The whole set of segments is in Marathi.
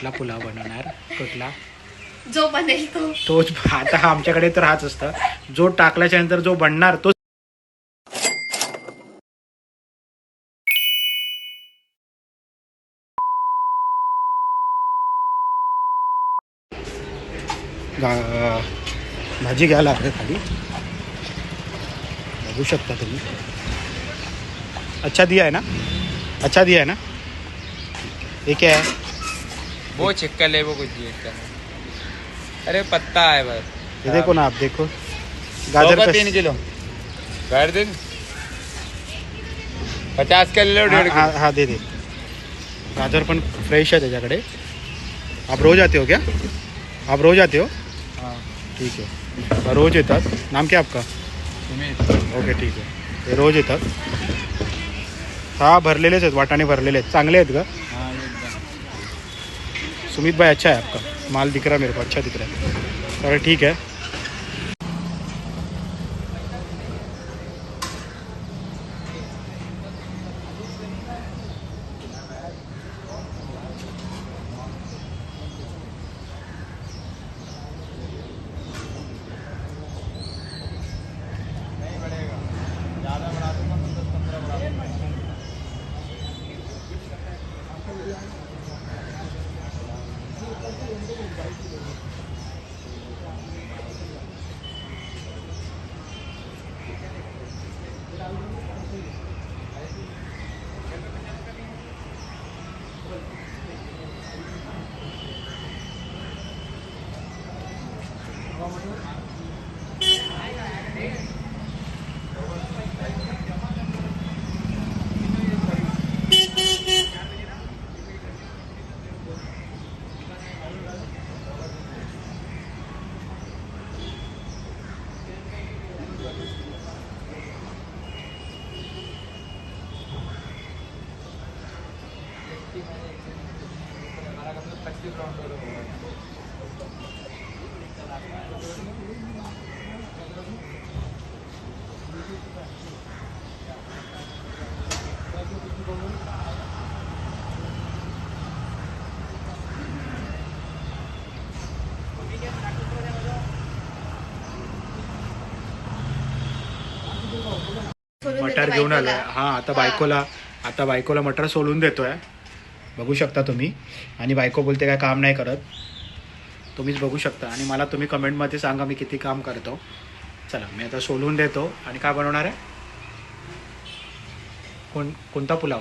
कुठला पुलाव बनवणार? कुठला? जो बनेल तो. तोच आता हा आमच्याकडे तर हाच असतं. जो टाकल्याच्या नंतर जो बनणार तो भाजी घ्यायला लागते खाली. बघू शकता तुम्ही. अच्छा दिया है ना? अच्छा दिया है ना? ये क्या है वो चिक्कल है वो कुछ चिक्कल अरे पत्ता है बस। ये देखो ना आप देखो। गाजर गाजर तीन किलो। कर दिन पचास का ले लो डेढ़ हाँ हाँ दे दे। गाजर पण फ्रेश आहे त्याच्याकडे। आप रोज आते हो क्या? आप रोज आते हो? हाँ। ठीक आहे. रोज येतात. नाम क्या आपका? सुमित ओके ठीक आहे. ते रोज येतात. हा भरलेलेच आहेत वाटाणे भरलेले आहेत. चांगले आहेत का? हाँ सुमित भाई अच्छा है आपका। माल दिख रहा है मेरे को अच्छा दिख रहा है। अरे ठीक है। Gracias. मटर घेऊन. आलोय. हा आता बायकोला आता बायकोला मटर सोलून देतोय. बघू शकता तुम्ही. आणि बायको बोलते काय काम नाही करत. तुम्हीच बघू शकता आणि मला तुम्ही कमेंटमध्ये सांगा मी किती काम करतो. चला मी आता सोलून देतो. आणि काय बनवणार आहे? कोण कोणता पुलाव?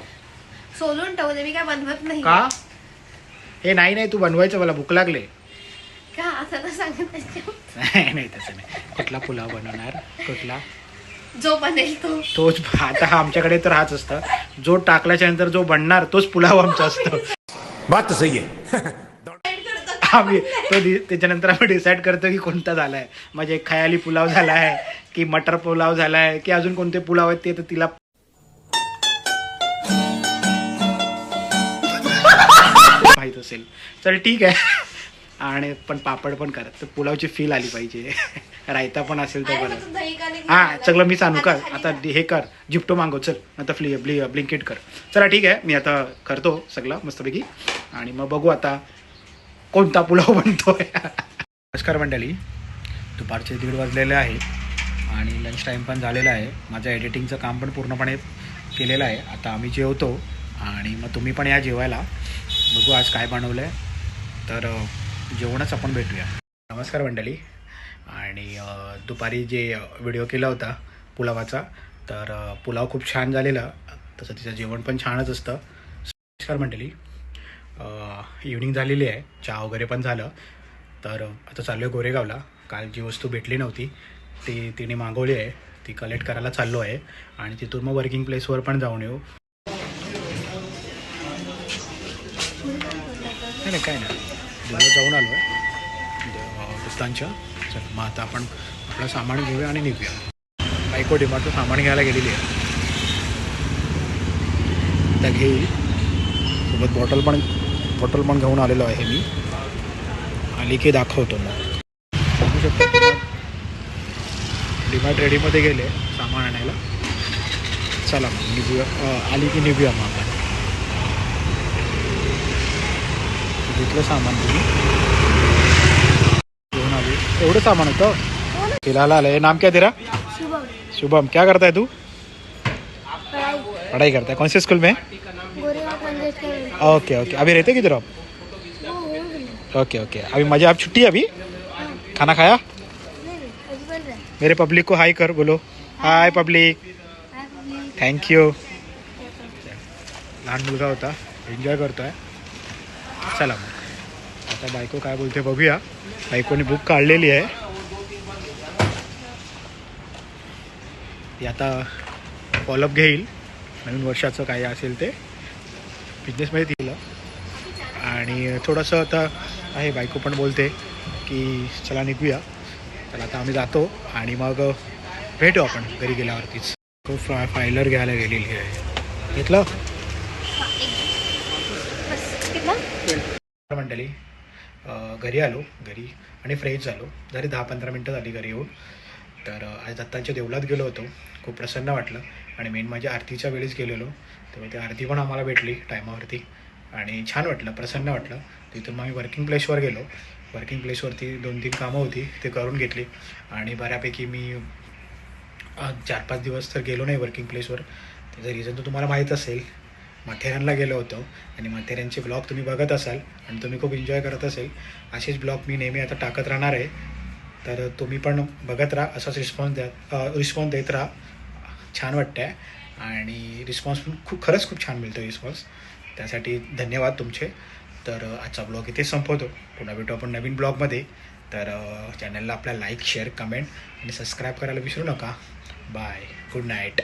सोलून ठेवते मी काय बनवत नाही. का? हे नाही नाही तू बनवायचं मला भूक लागले. का? असं तर सांगत नाही. नाही नाही तसं नाही. कुठला पुलाव बनवणार? कुठला? जो बनेल तो. तोच आता हा आमच्याकडे तर हाच असतं. जो टाकल्याच्या नंतर जो बनणार तोच पुलाव आमचा असतो. बात तो सही है आम्ही तो त्याच्यानंतर आम्ही डिसाईड करतो की कोणता झालाय. म्हणजे खयाली पुलाव झालाय की मटर पुलाव झालाय की अजून कोणते पुलाव आहेत ते तर तिला माहीत असेल. चल ठीक आहे. आणि पण पापड पण करा तर पुलावची फील आली पाहिजे. रायता पण असेल तर बरं. हा सगळं मी? सांगू का खाली आता. हे कर. जिप्टो मागव. चल आता फ्ली ब्ली ब्लिंकेट कर. चला ठीक आहे. मी आता करतो सगळं मस्तपैकी. आणि मग बघू आता कोणता पुलाव बनतोय? नमस्कार मंडळी. दुपारचे दीड वाजलेले आहे आणि लंच टाईम पण झालेला आहे. माझं एडिटिंगचं काम पण पूर्णपणे केलेलं आहे. आता आम्ही जेवतो आणि मग तुम्ही पण या जेवायला. बघू आज काय बनवलं आहे तर जेवणच आपण भेटूया. नमस्कार मंडळी. आणि दुपारी जे व्हिडिओ केला होता पुलावाचा तर पुलाव खूप छान झालेला. तसं तिचं जेवण पण छानच असतं. नमस्कार मंडळी. इव्हनिंग झालेली आहे. चहा वगैरे पण झालं. तर आता चाललो आहे गोरेगावला. काल जी वस्तू भेटली नव्हती ती तिने मागवली आहे. ती कलेक्ट करायला चाललो आहे. आणि तिथून मग वर्किंग प्लेसवर पण जाऊन येऊ. नाही नाही काय नाही. दिवस जाऊन आलो आहे दुस्तांच्या चल मग आता आपण आपलं सामान घेऊया आणि निघूया. बायको डिमार्टचं सामान घ्यायला गेलेली आहे. त्या घेईल. सोबत बॉटल पण बॉटल पण घेऊन आलेलो आहे मी. आली की दाखवतो मग. बघू शकतो डिमार्ट रेडीमध्ये गेले सामान आणायला. चला मग निघूया. आली की निघूया मग आपण. घेतलं सामान तुम्ही घेऊन आली. एवढं सामान होतं? फ़िलहाल आलं नाम क्या तेरा? शुभम. क्या करता है तू? पढ़ाई करता है कौन से स्कूल में? ओके ओके अभी रहते किधर आप? ओके ओके अभी मजा आप छुट्टी है अभी? खाना खाया? मेरे पब्लिक को हाय कर बोलो। हाय पब्लिक थँक्यू लहान मुलगा होता. एन्जॉय करतो आहे चला मग. आता बायको काय बोलते बघूया. बायकोने बुक काढलेली आहे. ती आता फॉलोअप घेईल. नवीन वर्षाचं काय असेल ते. बिझनेसमध्ये दिलं. आणि थोडंसं आता आहे बायको पण बोलते की चला निघूया. तर आता आम्ही जातो आणि मग भेटू आपण घरी गेल्यावरतीच. तो फ्रा फायलर घ्यायला गेलेली आहे. घेतलं? मंडळी घरी आलो घरी आणि फ्रेश झालो. जरी दहा पंधरा मिनटं झाली घरी येऊन तर आज दत्तांच्या देवळात गेलो होतो. खूप प्रसन्न वाटलं. आणि मेन म्हणजे आरतीच्या वेळेस गेलेलो. तेव्हा ती आरती पण आम्हाला भेटली टायमावरती. आणि छान वाटलं प्रसन्न वाटलं. तिथून मग आम्ही वर्किंग प्लेसवर गेलो. वर्किंग प्लेसवरती दोन तीन कामं होती ते करून घेतली. आणि बऱ्यापैकी मी चार पाच दिवस तर गेलो नाही वर्किंग प्लेसवर त्याचं रिझन तर तुम्हाला माहीत असेल. माथेरानला गेलो होतो. आणि माथेरानचे ब्लॉग तुम्ही बघत असाल आणि तुम्ही खूप एन्जॉय करत असेल असेच ब्लॉग मी नेहमी आता टाकत राहणार आहे. तर तुम्ही पण बघत राहा असाच रिस्पॉन्स द्या रिस्पॉन्स देत राहा. छान वाटतं आहे आणि रिस्पॉन्स पण खूप खरंच खूप छान मिळतो रिस्पॉन्स त्यासाठी धन्यवाद तुमचे. तर आजचा ब्लॉग इथे संपवतो. पुन्हा भेटू आपण नवीन ब्लॉगमध्ये तर चॅनलला आपल्या लाईक शेअर कमेंट आणि सबस्क्राईब करायला विसरू नका. Bye good night